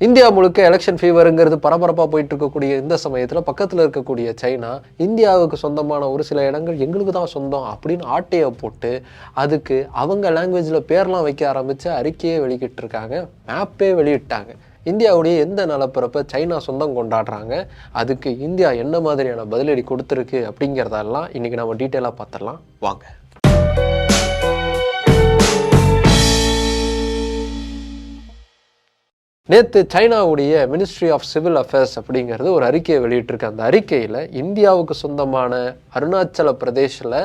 India முழுக்க election ஃபீவருங்கிறது பரபரப்பாக போயிட்டு இருக்கக்கூடிய இந்த சமயத்தில் பக்கத்தில் இருக்கக்கூடிய சைனா இந்தியாவுக்கு சொந்தமான ஒரு சில இடங்கள் எங்களுக்கு தான் சொந்தம் அப்படின்னு ஆட்டையை போட்டு அதுக்கு அவங்க லாங்குவேஜில் பேர்லாம் வைக்க ஆரம்பித்து அறிக்கையே வெளியிட்டு இருக்காங்க மேப்பே வெளியிட்டாங்க. இந்தியாவுடைய எந்த நலப்பரப்பை சைனா சொந்தம் கொண்டாடுறாங்க அதுக்கு இந்தியா என்ன மாதிரியான பதிலடி கொடுத்துருக்கு அப்படிங்கிறதெல்லாம் இன்றைக்கி நம்ம டீட்டெயிலாக பார்த்துடலாம். வாங்க. நேற்று சைனாவுடைய மினிஸ்ட்ரி ஆஃப் சிவில் அஃபேர்ஸ் அப்படிங்கிறது ஒரு அறிக்கையை வெளியிட்டிருக்கு. அந்த அறிக்கையில் இந்தியாவுக்கு சொந்தமான அருணாச்சல பிரதேசில்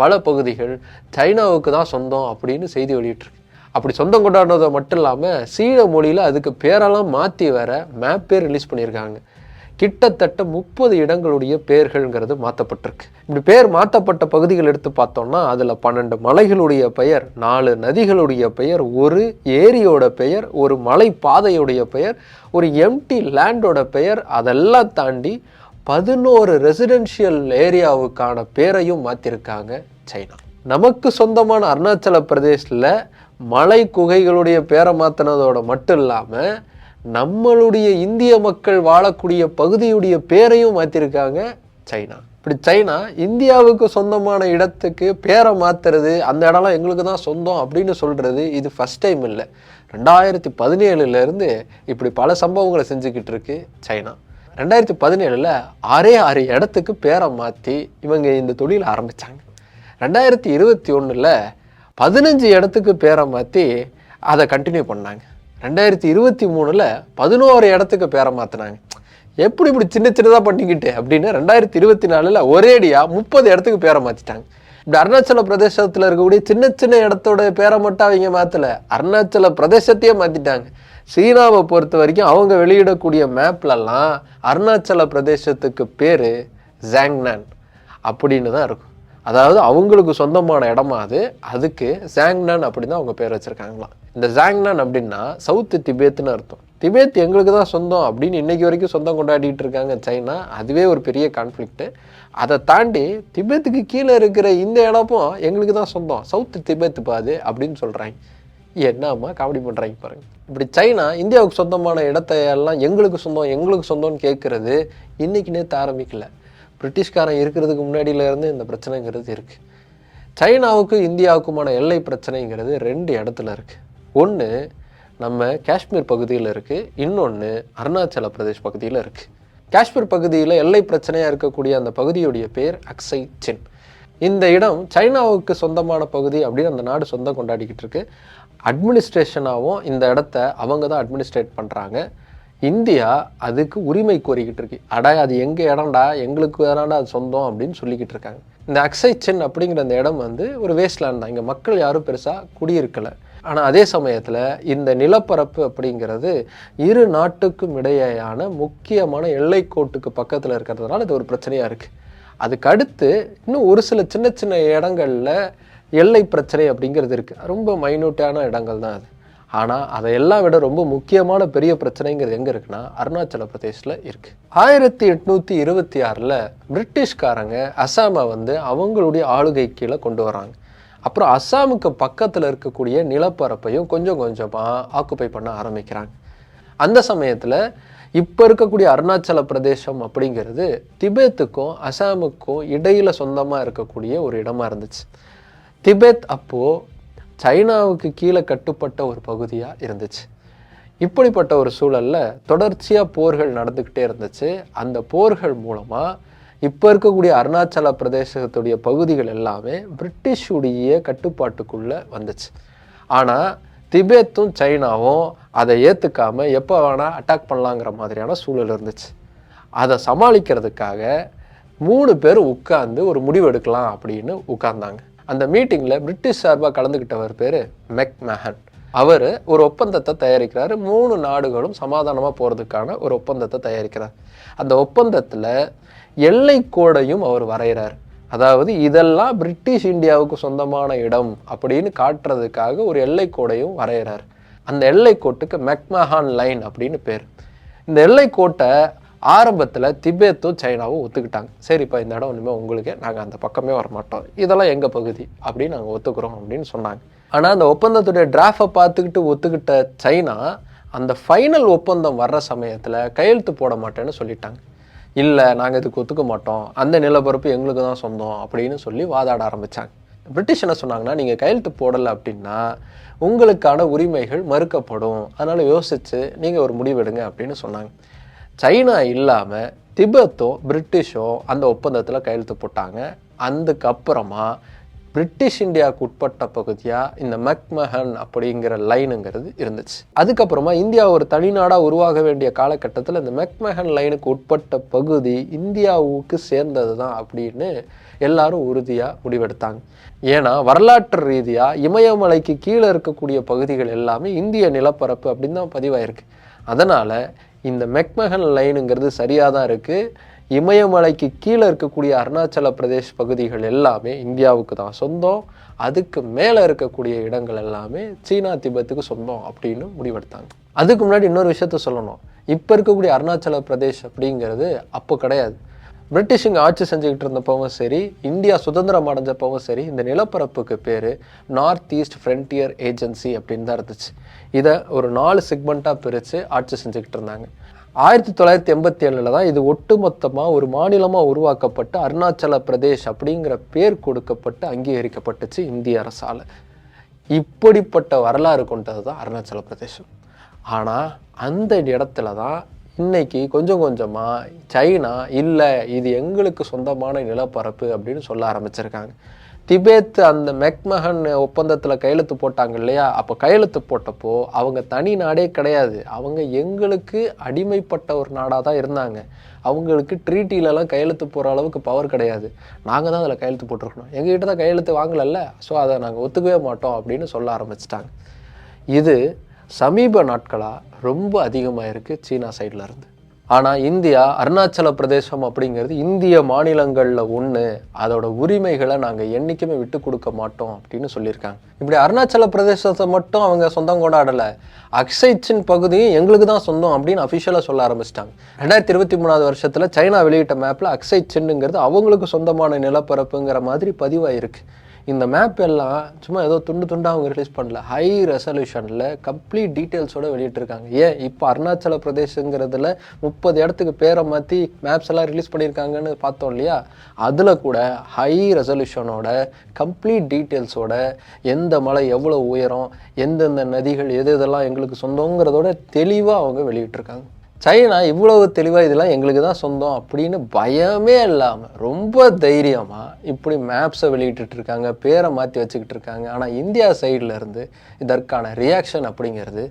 பல பகுதிகள் சைனாவுக்கு தான் சொந்தம் அப்படின்னு செய்தி வெளியிட்டிருக்கு. அப்படி சொந்தம் கொண்டாடுறதை மட்டும் இல்லாமல் சீன மொழியில் அதுக்கு பேரெல்லாம் மாற்றி வேற மேப்பே ரிலீஸ் பண்ணியிருக்காங்க. கிட்டத்தட்ட முப்பது இடங்களுடைய பெயர்கள்ங்கிறது மாற்றப்பட்டிருக்கு இப்படி பேர் மாற்றப்பட்ட பகுதிகள் எடுத்து பார்த்தோம்னா அதில் பன்னெண்டு மலைகளுடைய பெயர் நாலு நதிகளுடைய பெயர் ஒரு ஏரியோட பெயர் ஒரு மலை பாதையுடைய பெயர் ஒரு எம்டி லேண்டோட பெயர் அதெல்லாம் தாண்டி பதினோரு ரெசிடென்ஷியல் ஏரியாவுக்கான பேரையும் மாற்றிருக்காங்க சைனா. நமக்கு சொந்தமான அருணாச்சல பிரதேசில் மலை குகைகளுடைய பேரை மாற்றினதோட மட்டும் இல்லாமல் நம்மளுடைய இந்திய மக்கள் வாழக்கூடிய பகுதியுடைய பேரையும் மாற்றிருக்காங்க சைனா. இப்படி சைனா இந்தியாவுக்கு சொந்தமான இடத்துக்கு பேரை மாற்றுறது அந்த இடம்லாம் எங்களுக்கு தான் சொந்தம் அப்படின்னு சொல்கிறது இது ஃபஸ்ட் டைம் இல்லை. ரெண்டாயிரத்தி பதினேழுலேருந்து இப்படி பல சம்பவங்களை செஞ்சுக்கிட்டு இருக்கு சைனா. ரெண்டாயிரத்தி பதினேழில் ஆறே ஆறு இடத்துக்கு பேரை மாற்றி இவங்க இந்த தொழில் ஆரம்பித்தாங்க ரெண்டாயிரத்தி இருபத்தி ஒன்றில் பதினஞ்சு இடத்துக்கு பேரை மாற்றி அதை கண்டினியூ பண்ணாங்க. ரெண்டாயிரத்தி இருபத்தி மூணில் பதினோரு இடத்துக்கு பேரை மாற்றினாங்க எப்படி இப்படி சின்ன சின்னதாக பண்ணிக்கிட்டு அப்படின்னு ரெண்டாயிரத்தி இருபத்தி நாலில் ஒரேடியாக முப்பது இடத்துக்கு பேரை மாற்றிட்டாங்க இப்படி அருணாச்சல பிரதேசத்தில் இருக்கக்கூடிய சின்ன சின்ன இடத்தோட பேரை மட்டும் அவங்க மாற்றலை அருணாச்சல பிரதேசத்தையே மாற்றிட்டாங்க சீனாவை பொறுத்த வரைக்கும் அவங்க வெளியிடக்கூடிய மேப்லலாம் அருணாச்சல பிரதேசத்துக்கு பேர் ஜாங்னான் அப்படின்னு தான் இருக்கும். அதாவது அவங்களுக்கு சொந்தமான இடமா அது. அதுக்கு ஜாங்னான் அப்படின்னு தான் அவங்க பேர் வச்சுருக்காங்களாம். இந்த ஜாங்னான் அப்படின்னா சவுத்து திபேத்னு அர்த்தம். திபேத் எங்களுக்கு தான் சொந்தம் அப்படின்னு இன்னைக்கு வரைக்கும் சொந்தம் கொண்டாடிட்டு இருக்காங்க சைனா. அதுவே ஒரு பெரிய கான்ஃப்ளிக்ட்டு அதை தாண்டி திபேத்துக்கு கீழே இருக்கிற இந்த இடமும் எங்களுக்கு தான் சொந்தம். சவுத்து திபேத் பாது அப்படின்னு சொல்கிறாங்க என்னம்மா காமெடி பண்ணுறாங்க பாருங்கள் இப்படி சைனா இந்தியாவுக்கு சொந்தமான இடத்தை எல்லாம் எங்களுக்கு சொந்தம் எங்களுக்கு சொந்தம்னு கேட்குறது இன்றைக்கி நேற்று ஆரம்பிக்கலை. பிரிட்டிஷ்காரன் இருக்கிறதுக்கு முன்னாடியிலேருந்து இந்த பிரச்சனைங்கிறது இருக்குது சைனாவுக்கு இந்தியாவுக்குமான எல்லை பிரச்சனைங்கிறது ரெண்டு இடத்துல இருக்குது ஒன்று நம்ம காஷ்மீர் பகுதியில் இருக்குது இன்னொன்று அருணாச்சல பிரதேஷ் பகுதியில் இருக்குது காஷ்மீர் பகுதியில் எல்லை பிரச்சனையாக இருக்கக்கூடிய அந்த பகுதியுடைய பேர் அக்ஸை சின். இந்த இடம் சைனாவுக்கு சொந்தமான பகுதி அப்படின்னு அந்த நாடு சொந்தம் கொண்டாடிக்கிட்டு இருக்கு. அட்மினிஸ்ட்ரேஷனாகவும் இந்த இடத்த அவங்க தான் அட்மினிஸ்ட்ரேட் பண்ணுறாங்க இந்தியா அதுக்கு உரிமை கோரிக்கிட்டு இருக்கு. அடா அது எங்கள் இடம்டா? எங்களுக்கு வேணாண்டா அது சொந்தம் அப்படின்னு சொல்லிக்கிட்டு இருக்காங்க. இந்த அக்ஸை சென் அப்படிங்கிற அந்த இடம் வந்து ஒரு வேஸ்ட்லேண்ட் தான். இங்கே மக்கள் யாரும் பெருசாக குடியிருக்கலை. ஆனால் அதே சமயத்தில் இந்த நிலப்பரப்பு அப்படிங்கிறது இரு நாட்டுக்கும் இடையேயான முக்கியமான எல்லைக்கோட்டுக்கு பக்கத்தில் இருக்கிறதுனால இது ஒரு பிரச்சனையாக இருக்குது அதுக்கு அடுத்து இன்னும் ஒரு சில சின்ன சின்ன இடங்களில் எல்லை பிரச்சனை அப்படிங்கிறது இருக்குது ரொம்ப மைனூட்டான இடங்கள் தான் அது. ஆனால் அதையெல்லாம் விட ரொம்ப முக்கியமான பெரிய பிரச்சனைங்கிறது எங்கே இருக்குன்னா அருணாச்சல பிரதேசில் இருக்குது ஆயிரத்தி எட்நூற்றி இருபத்தி ஆறில் பிரிட்டிஷ்காரங்க அசாமை வந்து அவங்களுடைய ஆளுகை கீழே கொண்டு வராங்க. அப்புறம் அஸ்ஸாமுக்கு பக்கத்தில் இருக்கக்கூடிய நிலப்பரப்பையும் கொஞ்சம் கொஞ்சமாக ஆக்குப்பை பண்ண ஆரம்பிக்கிறாங்க. அந்த சமயத்தில் இப்போ இருக்கக்கூடிய அருணாச்சல பிரதேசம் அப்படிங்கிறது திபேத்துக்கும் அசாமுக்கும் இடையில் சொந்தமாக இருக்கக்கூடிய ஒரு இடமா இருந்துச்சு. திபேத் அப்போது சைனாவுக்கு கீழே கட்டுப்பட்ட ஒரு பகுதியாக இருந்துச்சு. இப்படிப்பட்ட ஒரு சூழலில் தொடர்ச்சியாக போர்கள் நடந்துக்கிட்டே இருந்துச்சு. அந்த போர்கள் மூலமாக இப்போ இருக்கக்கூடிய அருணாச்சல பிரதேசத்துடைய பகுதிகள் எல்லாமே பிரிட்டிஷுடைய கட்டுப்பாட்டுக்குள்ளே வந்துச்சு. ஆனால் திபெத்தும் சைனாவும் அதை ஏற்றுக்காம எப்போ வேணால் அட்டாக் பண்ணலாங்கிற மாதிரியான சூழல் இருந்துச்சு. அதை சமாளிக்கிறதுக்காக மூணு பேர் உட்காந்து ஒரு முடிவு எடுக்கலாம் அப்படின்னு உட்கார்ந்தாங்க. அந்த மீட்டிங்கில் பிரிட்டிஷ் சார்பாக கலந்துக்கிட்டவர் பேர் மெக் மேஹன் அவர் ஒரு ஒப்பந்தத்தை தயாரிக்கிறாரு. மூணு நாடுகளும் சமாதானமாக போகிறதுக்கான ஒரு ஒப்பந்தத்தை தயாரிக்கிறார். அந்த ஒப்பந்தத்தில் எல்லை கோடையும் அவர் வரைகிறார் அதாவது இதெல்லாம் பிரிட்டிஷ் இந்தியாவுக்கு சொந்தமான இடம் அப்படின்னு காட்டுறதுக்காக ஒரு எல்லை கோடையும் வரைகிறார் அந்த எல்லை கோட்டுக்கு மெக்மஹான் லைன் அப்படின்னு பேர். இந்த எல்லை கோட்டை ஆரம்பத்தில் திபேத்தும் சைனாவும் ஒத்துக்கிட்டாங்க. சரிப்பா இந்த இடம் இனிமேல் உங்களுக்கு நாங்கள் அந்த பக்கமே வரமாட்டோம். இதெல்லாம் எங்கள் பகுதி? அப்படின்னு நாங்கள் ஒத்துக்கிறோம் அப்படின்னு சொன்னாங்க. ஆனால் அந்த ஒப்பந்தத்துடைய டிராஃபை பார்த்துக்கிட்டு ஒத்துக்கிட்ட சைனா அந்த ஃபைனல் ஒப்பந்தம் வர்ற சமயத்தில் கையெழுத்து போட மாட்டேன்னு சொல்லிட்டாங்க. இல்லை நாங்கள் இதுக்கு ஒத்துக்க மாட்டோம். அந்த நிலப்பரப்பு எங்களுக்கு தான் சொந்தம் அப்படின்னு சொல்லி வாதாட ஆரம்பித்தாங்க பிரிட்டிஷ் என்ன சொன்னாங்கன்னா நீங்கள் கையெழுத்து போடலை அப்படின்னா உங்களுக்கான உரிமைகள் மறுக்கப்படும். அதனால் யோசித்து நீங்கள் ஒரு முடிவெடுங்க அப்படின்னு சொன்னாங்க. சைனா இல்லாமல் திபெத்தும் பிரிட்டிஷும் அந்த ஒப்பந்தத்தில் கையெழுத்து போட்டாங்க. அதுக்கப்புறமா பிரிட்டிஷ் இந்தியாவுக்கு உட்பட்ட பகுதியாக இந்த மெக்மஹன் அப்படிங்கிற லைனுங்கிறது இருந்துச்சு. அதுக்கப்புறமா இந்தியா ஒரு தனிநாடாக உருவாக வேண்டிய காலகட்டத்தில் இந்த மெக்மஹன் லைனுக்கு உட்பட்ட பகுதி இந்தியாவுக்கு சேர்ந்தது தான் அப்படின்னு எல்லாரும் உறுதியாக முடிவெடுத்தாங்க. ஏன்னா வரலாற்று ரீதியாக இமயமலைக்கு கீழே இருக்கக்கூடிய பகுதிகள் எல்லாமே இந்திய நிலப்பரப்பு அப்படின்னு தான் பதிவாயிருக்கு. அதனால் இந்த மெக்மஹன் லைனுங்கிறது சரியாக தான் இருக்குது இமயமலைக்கு கீழே இருக்கக்கூடிய அருணாச்சல பிரதேஷ் பகுதிகள் எல்லாமே இந்தியாவுக்கு தான் சொந்தம். அதுக்கு மேலே இருக்கக்கூடிய இடங்கள் எல்லாமே சீனா திபெத்துக்கு சொந்தம் அப்படின்னு முடிவெடுத்தாங்க. அதுக்கு முன்னாடி இன்னொரு விஷயத்த சொல்லணும். இப்போ இருக்கக்கூடிய அருணாச்சல பிரதேஷ் அப்படிங்கிறது அப்போ கிடையாது. பிரிட்டிஷுங்க ஆட்சி செஞ்சுக்கிட்டு இருந்தப்பவும் சரி இந்தியா சுதந்திரம் அடைஞ்சப்பவும் சரி இந்த நிலப்பரப்புக்கு பேர் நார்த் ஈஸ்ட் ஃப்ரண்டியர் ஏஜென்சி அப்படின்னு தான் இருந்துச்சு. இதை ஒரு நாலு செக்மெண்ட்டாக பிரித்து ஆட்சி செஞ்சுக்கிட்டு இருந்தாங்க. ஆயிரத்தி தொள்ளாயிரத்தி எண்பத்தி ஏழில் தான் இது ஒட்டுமொத்தமாக ஒரு மாநிலமாக உருவாக்கப்பட்டு அருணாச்சல பிரதேஷ் அப்படிங்கிற பேர் கொடுக்கப்பட்டு அங்கீகரிக்கப்பட்டுச்சு இந்திய அரசால். இப்படிப்பட்ட வரலாறு கொண்டது தான் அருணாச்சல பிரதேசம் ஆனால் அந்த இடத்துல தான் இன்னைக்கு கொஞ்சம் கொஞ்சமாக சைனா இல்லை இது எங்களுக்கு சொந்தமான நிலப்பரப்பு அப்படின்னு சொல்ல ஆரம்பிச்சிருக்காங்க. திபேத் அந்த மெக்மஹன் ஒப்பந்தத்தில் கையெழுத்து போட்டாங்க இல்லையா? அப்போ கையெழுத்து போட்டப்போ அவங்க தனி நாடே கிடையாது. அவங்க எங்களுக்கு அடிமைப்பட்ட ஒரு நாடாக தான் இருந்தாங்க. அவங்களுக்கு ட்ரீட்டிலலாம் கையெழுத்து போகிற அளவுக்கு பவர் கிடையாது. நாங்கள் தான் அதில் கையெழுத்து போட்டிருக்கணும். எங்ககிட்ட தான் கையெழுத்து வாங்கலல்ல? ஸோ அதை நாங்கள் ஒத்துக்கவே மாட்டோம் அப்படின்னு சொல்ல ஆரம்பிச்சிட்டாங்க. இது சமீப நாட்களாக ரொம்ப அதிகமாக இருக்குது சீனா சைடில் இருந்து. ஆனால் இந்தியா அருணாச்சல பிரதேசம் அப்படிங்கிறது இந்திய மாநிலங்களில் ஒன்று அதோட உரிமைகளை நாங்கள் என்றைக்குமே விட்டு கொடுக்க மாட்டோம் அப்படின்னு சொல்லியிருக்காங்க. இப்படி அருணாச்சல பிரதேசத்தை மட்டும் அவங்க சொந்தம் கொண்டாடலை. அக்சைச்சின் பகுதியும் எங்களுக்கு தான் சொந்தம் அப்படின்னு அஃபிஷியலாக சொல்ல ஆரம்பிச்சிட்டாங்க. ரெண்டாயிரத்தி இருபத்தி மூணாவது வருஷத்தில் சைனா வெளியிட்ட மேப்பில் அக்சை சின்னுங்கிறது அவங்களுக்கு சொந்தமான நிலப்பரப்புங்கிற மாதிரி பதிவாயிருக்கு. இந்த மேப் எல்லாம் சும்மா ஏதோ துண்டு துண்டாக அவங்க ரிலீஸ் பண்ணல. ஹை ரெசல்யூஷனில் கம்ப்ளீட் டீட்டெயில்ஸோடு வெளியிட்டிருக்காங்க. ஏன்? இப்போ அருணாச்சல பிரதேசங்கிறதுல முப்பது இடத்துக்கு பேரை மாற்றி மேப்ஸ் எல்லாம் ரிலீஸ் பண்ணியிருக்காங்கன்னு பார்த்தோம் இல்லையா? அதில் கூட ஹை ரெசல்யூஷனோட கம்ப்ளீட் டீட்டெயில்ஸோட எந்த மலை எவ்வளோ உயரம் எந்தெந்த நதிகள் எது எதெல்லாம் எங்களுக்கு சொந்தங்கிறதோட தெளிவாக அவங்க வெளியிட்டிருக்காங்க. சைனா இவ்வளவு தெளிவாக இதெல்லாம் எங்களுக்கு தான் சொந்தம் அப்படின்னு பயமே இல்லாமல் ரொம்ப தைரியமாக இப்படி மேப்ஸை வெளியிட்டு இருக்காங்க பேரை மாற்றி வச்சுக்கிட்டு இருக்காங்க. ஆனால் இந்தியா சைடில் இருந்து இதற்கான ரியாக்ஷன் அப்படிங்கிறது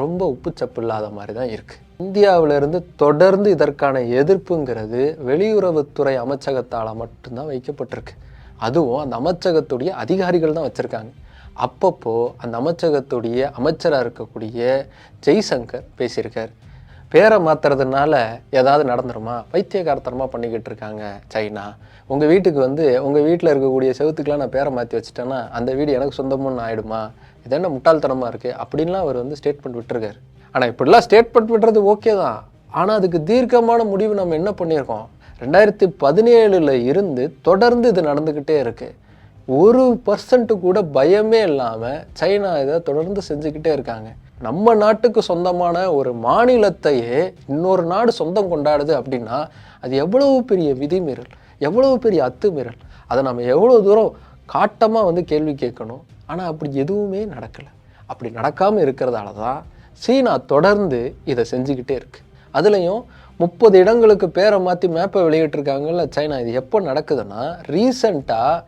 ரொம்ப உப்புச்சப்பு இல்லாத மாதிரி தான் இருக்குது இந்தியாவிலிருந்து தொடர்ந்து இதற்கான எதிர்ப்புங்கிறது வெளியுறவுத்துறை அமைச்சகத்தால் மட்டும்தான் வைக்கப்பட்டிருக்கு. அதுவும் அந்த அமைச்சகத்துடைய அதிகாரிகள் தான் வச்சுருக்காங்க. அப்பப்போ அந்த அமைச்சகத்துடைய அமைச்சராக இருக்கக்கூடிய ஜெய்சங்கர் பேசியிருக்கார். பேரை மாத்துறதுனால ஏதாவது நடந்துருமா? பைத்தியகாரத்தனமாக பண்ணிக்கிட்டு இருக்காங்க சைனா. உங்கள் வீட்டுக்கு வந்து உங்கள் வீட்டில் இருக்கக்கூடிய செவுத்துக்கெலாம் நான் பேரை மாற்றி வச்சுட்டேன்னா அந்த வீடு எனக்கு சொந்தமுன்னு ஆகிடுமா இது என்ன முட்டாள்தனமாக இருக்குது அப்படின்லாம் அவர் வந்து ஸ்டேட்மெண்ட் விட்டுருக்காரு. ஆனால் இப்படிலாம் ஸ்டேட்மெண்ட் விடுறது ஓகே தான். ஆனால் அதுக்கு தீர்க்கமான முடிவு நம்ம என்ன பண்ணியிருக்கோம்? ரெண்டாயிரத்தி பதினேழில் இருந்து தொடர்ந்து இது நடந்துக்கிட்டே இருக்குது ஒரு பர்சன்ட்டு கூட பயமே இல்லாமல் சைனா இதை தொடர்ந்து செஞ்சுக்கிட்டே இருக்காங்க. நம்ம நாட்டுக்கு சொந்தமான ஒரு மாநிலத்தையே இன்னொரு நாடு சொந்தம் கொண்டாடுது அப்படின்னா அது எவ்வளவு பெரிய விதிமீறல் எவ்வளவு பெரிய அத்துமீறல்? அதை நம்ம எவ்வளோ தூரம் காட்டமாக வந்து கேள்வி கேட்கணும்? ஆனால் அப்படி எதுவுமே நடக்கலை. அப்படி நடக்காமல் இருக்கிறதால தான் சீனா தொடர்ந்து இதை செஞ்சுக்கிட்டே இருக்குது அதுலேயும் முப்பது இடங்களுக்கு பேரை மாற்றி மேப்பை வெளியிட்டிருக்காங்கல்ல சைனா. இது எப்போ நடக்குதுன்னா ரீசண்டாக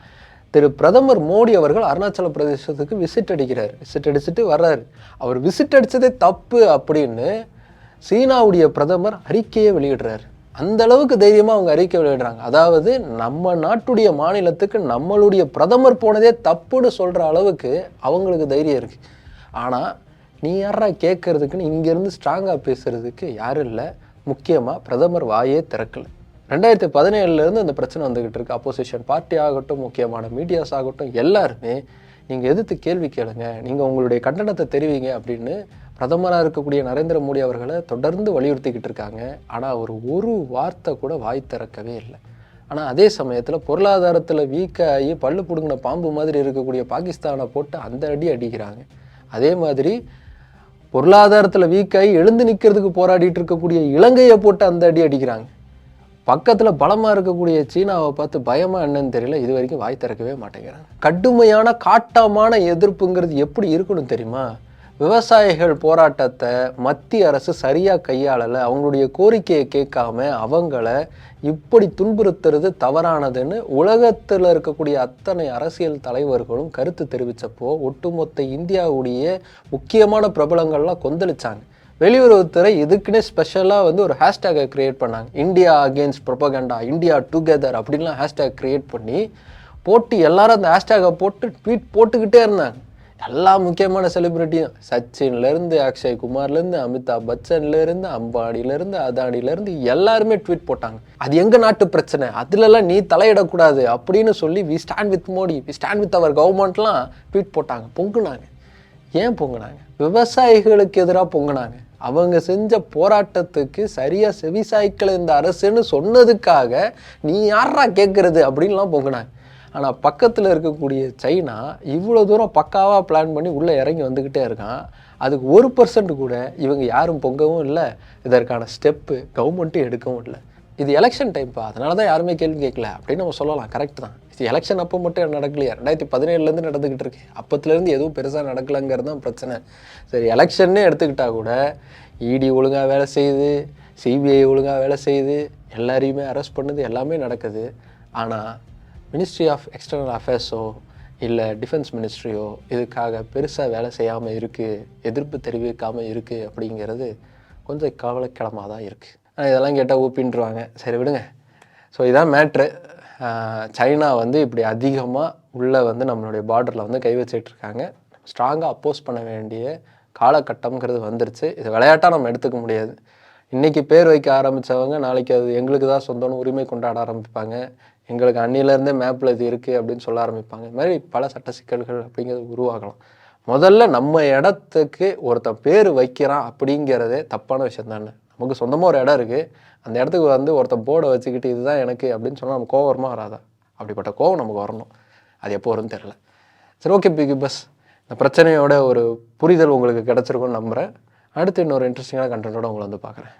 திரு பிரதமர் மோடி அவர்கள் அருணாச்சல பிரதேசத்துக்கு விசிட் அடிக்கிறார். விசிட் அடிச்சுட்டு வர்றாரு. அவர் விசிட் அடித்ததே தப்பு அப்படின்னு சீனாவுடைய பிரதமர் அறிக்கையை வெளியிடுறாரு. அந்த அளவுக்கு தைரியமாக அவங்க அறிக்கை வெளியிடுறாங்க. அதாவது நம்ம நாட்டுடைய மாநிலத்துக்கு நம்மளுடைய பிரதமர் போனதே தப்புன்னு சொல்கிற அளவுக்கு அவங்களுக்கு தைரியம் இருக்குது ஆனால் நீ யாரா கேட்கறதுக்குன்னு இங்கேருந்து ஸ்ட்ராங்காக பேசுகிறதுக்கு யாரும் இல்லை. முக்கியமாக பிரதமர் வாயே திறக்கலை. ரெண்டாயிரத்தி பதினேழுலேருந்து இந்த பிரச்சனை வந்துக்கிட்டு இருக்கு. அப்போசிஷன் பார்ட்டி ஆகட்டும் முக்கியமான மீடியாஸ் ஆகட்டும் எல்லாருமே நீங்கள் எதிர்த்து கேள்வி கேளுங்க. நீங்கள் உங்களுடைய கண்டனத்தை தெரிவிங்க அப்படின்னு பிரதமராக இருக்கக்கூடிய நரேந்திர மோடி அவர்களை தொடர்ந்து வலியுறுத்திக்கிட்டு இருக்காங்க. ஆனால் அவர் ஒரு வார்த்தை கூட வாய் திறக்கவே இல்லை. ஆனால் அதே சமயத்தில் பொருளாதாரத்தில் வீக்காகி பல்லு பிடுங்கின பாம்பு மாதிரி இருக்கக்கூடிய பாகிஸ்தானை போட்டு அந்த அடி அடிக்கிறாங்க. அதே மாதிரி பொருளாதாரத்தில் வீக்காகி எழுந்து நிற்கிறதுக்கு போராடிட்டு இருக்கக்கூடிய இலங்கையை போட்டு அந்த அடி அடிக்கிறாங்க. பக்கத்தில் பலமாக இருக்கக்கூடிய சீனாவை பார்த்து பயமாக என்னன்னு தெரியல. இது வரைக்கும் வாய் திறக்கவே மாட்டேங்கிறாங்க. கடுமையான காட்டமான எதிர்ப்புங்கிறது எப்படி இருக்கணும் தெரியுமா? விவசாயிகள் போராட்டத்தை மத்திய அரசு சரியாக கையாளலை. அவங்களுடைய கோரிக்கையை கேட்காம அவங்கள இப்படி துன்புறுத்துறது தவறானதுன்னு உலகத்தில் இருக்கக்கூடிய அத்தனை அரசியல் தலைவர்களும் கருத்து தெரிவித்தப்போ ஒட்டுமொத்த இந்தியாவுடைய முக்கியமான பிரபலங்கள்லாம் கொந்தளிச்சாங்க. வெளியுறவுத்துறை இதுக்குன்னே ஸ்பெஷலாக வந்து ஒரு ஹேஷ்டேகை க்ரியேட் பண்ணாங்க. India against propaganda India together அப்படின்லாம் ஹேஷ்டேக் க்ரியேட் பண்ணி போட்டு எல்லாரும் அந்த ஹேஷ்டேகை போட்டு ட்வீட் போட்டுக்கிட்டே இருந்தாங்க. எல்லா முக்கியமான செலிபிரிட்டியும் சச்சின்லேருந்து அக்ஷய் குமார்லேருந்து அமிதாப் பச்சன்லேருந்து அம்பானிலேருந்து அதானிலேருந்து எல்லாருமே ட்வீட் போட்டாங்க. அது எங்கள் நாட்டு பிரச்சனை? அதுலலாம் நீ தலையிடக்கூடாது அப்படின்னு சொல்லி we stand with Modi we stand with our கவர்மெண்ட்லாம் tweet போட்டாங்க. பொங்குனாங்க. ஏன் பொங்குனாங்க? விவசாயிகளுக்கு எதிராக பொங்குனாங்க. அவங்க செஞ்ச போராட்டத்துக்கு சரியாக செவிசாய்க்கல இந்த அரசுன்னு சொன்னதுக்காக நீ யாரா கேட்குறது அப்படின்லாம் பொங்குனாங்க ஆனால் பக்கத்தில் இருக்கக்கூடிய சைனா இவ்வளோ தூரம் பக்காவாக பிளான் பண்ணி உள்ளே இறங்கி வந்துக்கிட்டே இருக்கான். அதுக்கு ஒரு பர்சன்ட் கூட இவங்க யாரும் பொங்கவும் இல்லை. இதற்கான ஸ்டெப்பு கவர்மெண்ட்டும் எடுக்கவும் இல்லை. இது எலெக்ஷன் டைம்ப்பா அதனால தான் யாருமே கேள்வி கேட்கல. அப்படின்னு நம்ம சொல்லலாம். கரெக்ட் தான். இது எலெக்ஷன் அப்போ மட்டும் நடக்கலையா? ரெண்டாயிரத்தி பதினேழுலேருந்து நடந்துக்கிட்டு இருக்கு. அப்போத்துலேருந்து எதுவும் பெருசாக நடக்கலைங்கிறது தான் பிரச்சனை. சரி எலெக்ஷன்னே எடுத்துக்கிட்டால் கூட இடி ஒழுங்காக வேலை செய்யுது சிபிஐ ஒழுங்காக வேலை செய்யுது எல்லாரையுமே அரெஸ்ட் பண்ணுது எல்லாமே நடக்குது. ஆனால் மினிஸ்ட்ரி ஆஃப் எக்ஸ்டர்னல் அஃபேர்ஸோ இல்லை டிஃபென்ஸ் மினிஸ்ட்ரியோ இதுக்காக பெருசாக வேலை செய்யாமல் இருக்குது எதிர்ப்பு தெரிவிக்காமல் இருக்குது அப்படிங்கிறது கொஞ்சம் கவலைக்கிடமாக தான் இருக்குது ஆனால் இதெல்லாம் கேட்டால் ஊப்பின்ட்டுருவாங்க சரி விடுங்க. ஸோ இதான் மேட்ரு சைனா வந்து இப்படி அதிகமாக உள்ளே வந்து நம்மளுடைய பார்டரில் வந்து கை வச்சிட்ருக்காங்க. ஸ்ட்ராங்காக அப்போஸ் பண்ண வேண்டிய காலகட்டம்ங்கிறது வந்துருச்சு. இது விளையாட்டாக நம்ம எடுத்துக்க முடியாது. இன்றைக்கி பேர் வைக்க ஆரம்பித்தவங்க நாளைக்கு அது எங்களுக்கு தான் சொந்தம்னு உரிமை கொண்டாட ஆரம்பிப்பாங்க. எங்களுக்கு அன்னிலேருந்தே மேப்பில் இது இருக்குது அப்படின்னு சொல்ல ஆரம்பிப்பாங்க. இது மாதிரி பல சட்ட சிக்கல்கள் அப்படிங்கிறது உருவாகலாம். முதல்ல நம்ம இடத்துக்கு ஒருத்தன் பேர் வைக்கிறான் அப்படிங்கிறதே தப்பான விஷயம் தானே நமக்கு சொந்தமாக ஒரு இடம் இருக்குது அந்த இடத்துக்கு வந்து ஒருத்தன் போர்டை வச்சுக்கிட்டு இதுதான் எனக்கு அப்படின்னு சொன்னால் நம்ம கோவரமாக வராதா? அப்படிப்பட்ட கோவம் நமக்கு வரணும். அது எப்போ வரும்னு தெரில சரி ஓகே பிகி பஸ் இந்த பிரச்சனையோட ஒரு புரிதல் உங்களுக்கு கிடச்சிருக்கும்னு நம்புகிறேன் அடுத்து இன்னொரு இன்ட்ரெஸ்டிங்கான கண்டென்ட்டோட உங்களை வந்து பார்க்குறேன்.